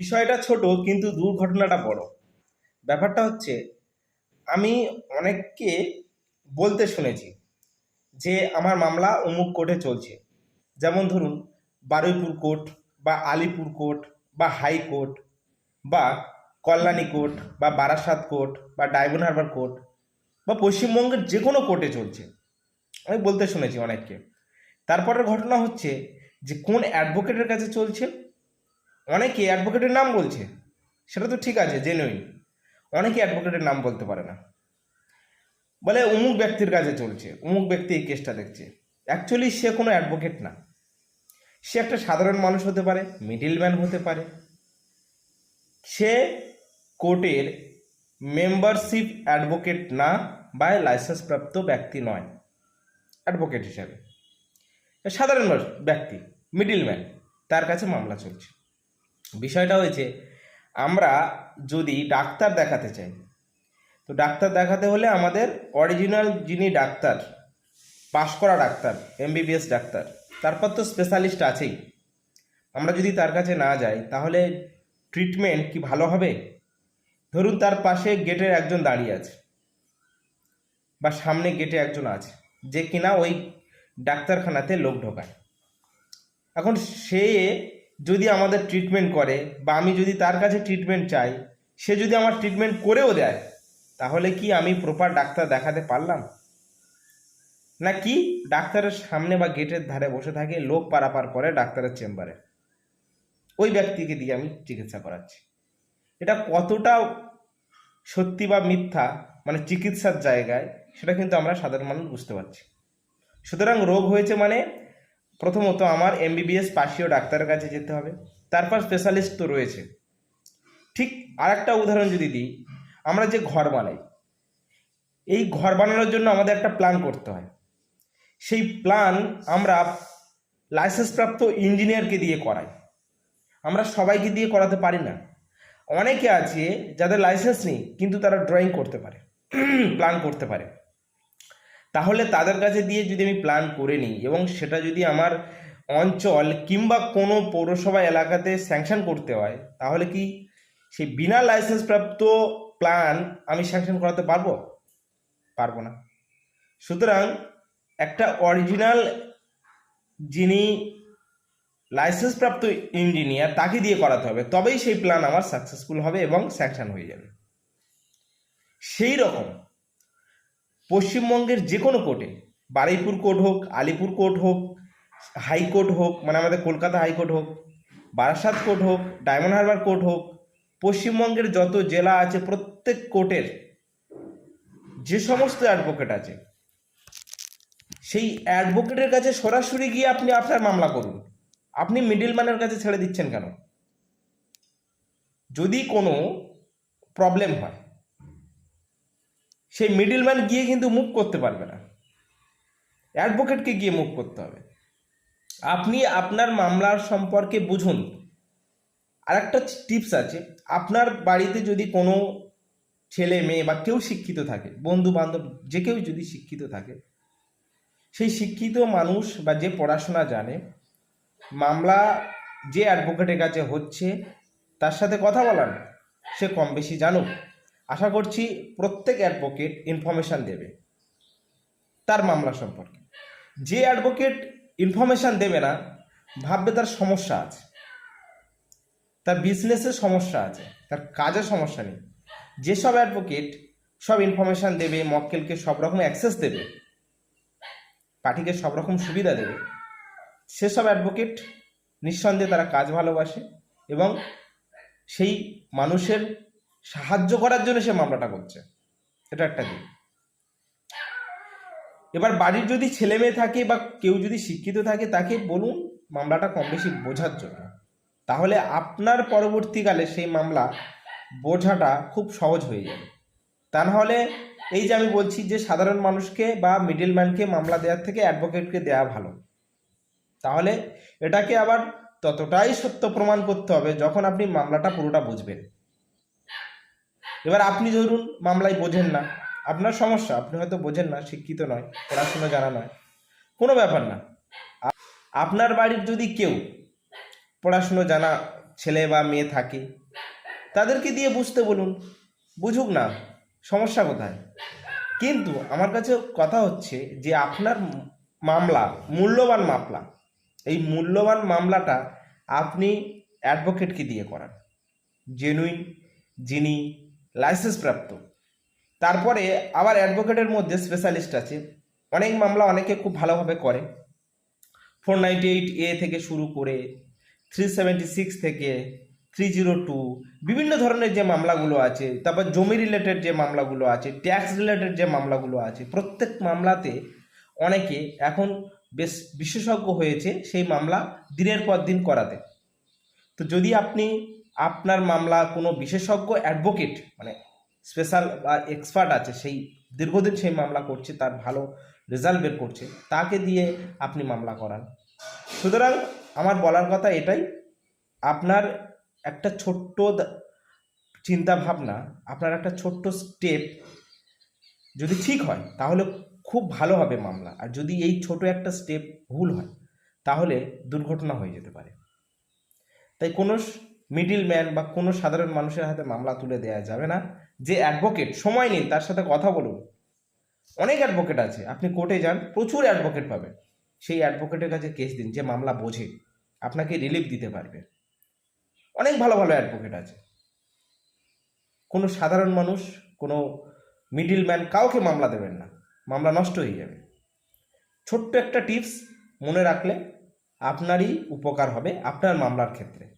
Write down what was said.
বিষয়টা ছোট, কিন্তু দুর্ঘটনাটা বড়। ব্যাপারটা হচ্ছে, আমি অনেককে বলতে শুনেছি যে আমার মামলা অমুক কোর্টে চলছে। যেমন ধরুন, বারুইপুর কোর্ট বা আলিপুর কোর্ট বা হাইকোর্ট বা কল্যাণী কোর্ট বা বারাসাত কোর্ট বা ডায়মন্ড হারবার কোর্ট বা পশ্চিমবঙ্গের যে কোনো কোর্টে চলছে। আমি বলতে শুনেছি অনেককে। তারপরের ঘটনা হচ্ছে যে কোন অ্যাডভোকেটের কাছে চলছে? অনেকে অ্যাডভোকেটের নাম বলছে, সেটা তো ঠিক আছে জেনুইন অনেকে অ্যাডভোকেটের নাম বলতে পারে না। বলে অমুক ব্যক্তির কাছে চলছে অমুক ব্যক্তি এই কেসটা দেখছে। অ্যাকচুয়ালি সে কোনো অ্যাডভোকেট না। সে একটা সাধারণ মানুষ হতে পারে মিডিলম্যান হতে পারে। সে কোর্টের মেম্বারশিপ অ্যাডভোকেট না, বা লাইসেন্সপ্রাপ্ত ব্যক্তি নয়। অ্যাডভোকেট হিসাবে। সাধারণ ব্যক্তি মিডিলম্যান তার কাছে মামলা চলছে। বিষয়টা হয়েছে, আমরা যদি ডাক্তার দেখাতে চাই, তো ডাক্তার দেখাতে হলে আমাদের অরিজিনাল যিনি ডাক্তার, পাশ করা ডাক্তার এমবিবিএস ডাক্তার, তারপর তো স্পেশালিস্ট আছেই। আমরা যদি তার কাছে না যাই, তাহলে ট্রিটমেন্ট কি ভালো হবে? ধরুন তার পাশে গেটের একজন দাঁড়িয়ে আছে, বা সামনে গেটে একজন আছে, যে কিনা ওই ডাক্তারখানাতে লোক ঢোকায়। এখন সে যদি আমাদের ট্রিটমেন্ট করে বা আমি যদি তার কাছে ট্রিটমেন্ট চাই, সে যদি আমার ট্রিটমেন্ট করেও দেয়, তাহলে কি আমি প্রপার ডাক্তার দেখাতে পারলাম? না কি ডাক্তারের সামনে বা গেটের ধারে বসে থাকে, লোক পারাপার করে ডাক্তারের চেম্বারে ওই ব্যক্তিকে দিয়ে আমি চিকিৎসা করাচ্ছি। এটা কতটা সত্যি বা মিথ্যা মানে চিকিৎসার জায়গায়, সেটা কিন্তু আমরা সাধারণ মানুষ বুঝতে পারছি। সুতরাং রোগ হয়েছে মানে প্রথমত আমার এমবিবিএস পাশীয় ডাক্তারের কাছে যেতে হবে। তারপর স্পেশালিস্ট তো রয়েছে। ঠিক আর একটা উদাহরণ যদি দিই, আমরা যে ঘর বানাই, এই ঘর বানানোর জন্য আমাদের একটা প্ল্যান করতে হয়। সেই প্ল্যান আমরা লাইসেন্সপ্রাপ্ত ইঞ্জিনিয়ারকে দিয়ে করাই। আমরা সবাইকে দিয়ে করাতে পারি না। অনেকে আছে যাদের লাইসেন্স নেই, কিন্তু তারা ড্রয়িং করতে পারে প্ল্যান করতে পারে। তাহলে তাদের কাছে দিয়ে যদি আমি প্ল্যান করে নিই এবং সেটা যদি আমার অঞ্চল কিংবা কোনো পৌরসভা এলাকাতে স্যাংশন করতে হয়, তাহলে কি সেই বিনা লাইসেন্স প্রাপ্ত প্ল্যান আমি স্যাংশন করাতে পারব? পারব না। সুতরাং একটা অরিজিনাল যিনি লাইসেন্স প্রাপ্ত ইঞ্জিনিয়ার তাকে দিয়ে করাতে হবে, তবেই সেই প্ল্যান আমার সাকসেসফুল হবে এবং স্যাংশন হয়ে যাবে। সেই রকম পশ্চিমবঙ্গের যে কোনো কোর্টে বারুইপুর কোর্ট হোক, আলিপুর কোর্ট হোক হাইকোর্ট হোক মানে আমাদের কলকাতা হাইকোর্ট হোক, বারাসাত কোর্ট হোক ডায়মন্ড হারবার কোর্ট হোক, পশ্চিমবঙ্গের যত জেলা আছে প্রত্যেক কোর্টের যে সমস্ত অ্যাডভোকেট আছে, সেই অ্যাডভোকেটের কাছে সরাসরি গিয়ে আপনি আপনার মামলা করুন। আপনি মিডিলম্যানের কাছে ছেড়ে দিচ্ছেন কেন? যদি কোনো প্রবলেম হয় সেই মিডিলম্যান গিয়ে কিন্তু মুভ করতে পারবে না। অ্যাডভোকেটকে গিয়ে মুভ করতে হবে। আপনি আপনার মামলার সম্পর্কে বুঝুন। আরেকটা টিপস আছে, আপনার বাড়িতে যদি কোনো ছেলে মেয়ে বা কেউ শিক্ষিত থাকে বন্ধু বান্ধব যে কেউ যদি শিক্ষিত থাকে, সেই শিক্ষিত মানুষ বা যে পড়াশোনা জানে, মামলা যে অ্যাডভোকেটের কাছে হচ্ছে, তার সাথে কথা বলান সে কম বেশি জানুক। আশা করছি প্রত্যেক অ্যাডভোকেট ইনফরমেশান দেবে। তার মামলা সম্পর্কে। যে অ্যাডভোকেট ইনফরমেশান দেবে না, ভাববে তার সমস্যা আছে। তার বিজনেসের সমস্যা আছে, তার কাজের সমস্যা নেই। যেসব অ্যাডভোকেট সব ইনফরমেশান দেবে মক্কেলকে সব রকম অ্যাক্সেস দেবে, পার্টিকে সব রকম সুবিধা দেবে, সেসব অ্যাডভোকেট নিঃসন্দেহে তারা কাজ ভালোবাসে এবং সেই মানুষের সাহায্য করার জন্য সে মামলাটা করছে। এটা একটা দিক। এবার বাড়ির যদি ছেলে মেয়ে থাকে বা কেউ যদি শিক্ষিত থাকে, তাকে বলুন মামলাটা কম বেশি বোঝার জন্য। তাহলে আপনার পরবর্তীকালে সেই মামলা বোঝাটা খুব সহজ হয়ে যাবে। তা নাহলে এই যে আমি বলছি যে সাধারণ মানুষকে বা মিডিলম্যানকে মামলা দেওয়ার থেকে অ্যাডভোকেটকে দেওয়া ভালো। তাহলে এটাকে আবার ততটাই সত্য প্রমাণ করতে হবে যখন আপনি মামলাটা পুরোটা বুঝবেন। এবার আপনি ধরুন মামলায় বোঝেন না, আপনার সমস্যা, আপনি হয়তো বোঝেন না, শিক্ষিত নয়, পড়াশোনা জানা নয়, কোনো ব্যাপার না। আপনার বাড়ির যদি কেউ পড়াশুনো জানা ছেলে বা মেয়ে থাকে, তাদেরকে দিয়ে বুঝতে বলুন, বুঝুক না, সমস্যা কোথায়? কিন্তু আমার কাছে কথা হচ্ছে যে আপনার মামলা, মূল্যবান মামলা, এই মূল্যবান মামলাটা আপনি অ্যাডভোকেটকে দিয়ে করান। জেনুইন যিনি লাইসেন্স প্রাপ্ত। তারপরে আবার অ্যাডভোকেটের মধ্যে স্পেশালিস্ট আছে। অনেক মামলা অনেকে খুব ভালোভাবে করে। ফোর নাইনটি এইট এ থেকে শুরু করে থ্রি সেভেন্টি সিক্স থেকে থ্রি জিরো টু বিভিন্ন ধরনের যে মামলাগুলো আছে, তারপর জমি রিলেটেড যে মামলাগুলো আছে ট্যাক্স রিলেটেড যে মামলাগুলো আছে, প্রত্যেক মামলাতে অনেকে এখন বেশ বিশেষজ্ঞ হয়েছে সেই মামলা দিনের পর দিন করাতে। তো যদি আপনি আপনার মামলা কোনো বিশেষজ্ঞ অ্যাডভোকেট মানে স্পেশাল বা এক্সপার্ট আছে, সেই দীর্ঘদিন সেই মামলা করছে, তার ভালো রেজাল্ট বের করছে, তাকে দিয়ে আপনি মামলা করান। সুতরাং আমার বলার কথা এটাই, আপনার একটা ছোট্ট চিন্তা ভাবনা আপনার একটা ছোট্ট স্টেপ যদি ঠিক হয়, তাহলে খুব ভালো হবে মামলা। আর যদি এই ছোট একটা স্টেপ ভুল হয়, তাহলে দুর্ঘটনা হয়ে যেতে পারে। তাই কোনো মিডিল ম্যান বা কোনো সাধারণ মানুষের হাতে মামলা তুলে দেওয়া যাবে না। যে অ্যাডভোকেট সময় নিন, তার সাথে কথা বলুন। অনেক অ্যাডভোকেট আছে, আপনি কোর্টে যান, প্রচুর অ্যাডভোকেট পাবেন। সেই অ্যাডভোকেটের কাছে কেস দিন, যে মামলা বোঝে, আপনাকে রিলিফ দিতে পারবে। অনেক ভালো ভালো অ্যাডভোকেট আছে। কোনো সাধারণ মানুষ, কোনো মিডিল ম্যান কাউকে মামলা দেবেন না। মামলা নষ্ট হয়ে যাবে। ছোট্ট একটা টিপস মনে রাখলে আপনারই উপকার হবে আপনার মামলার ক্ষেত্রে।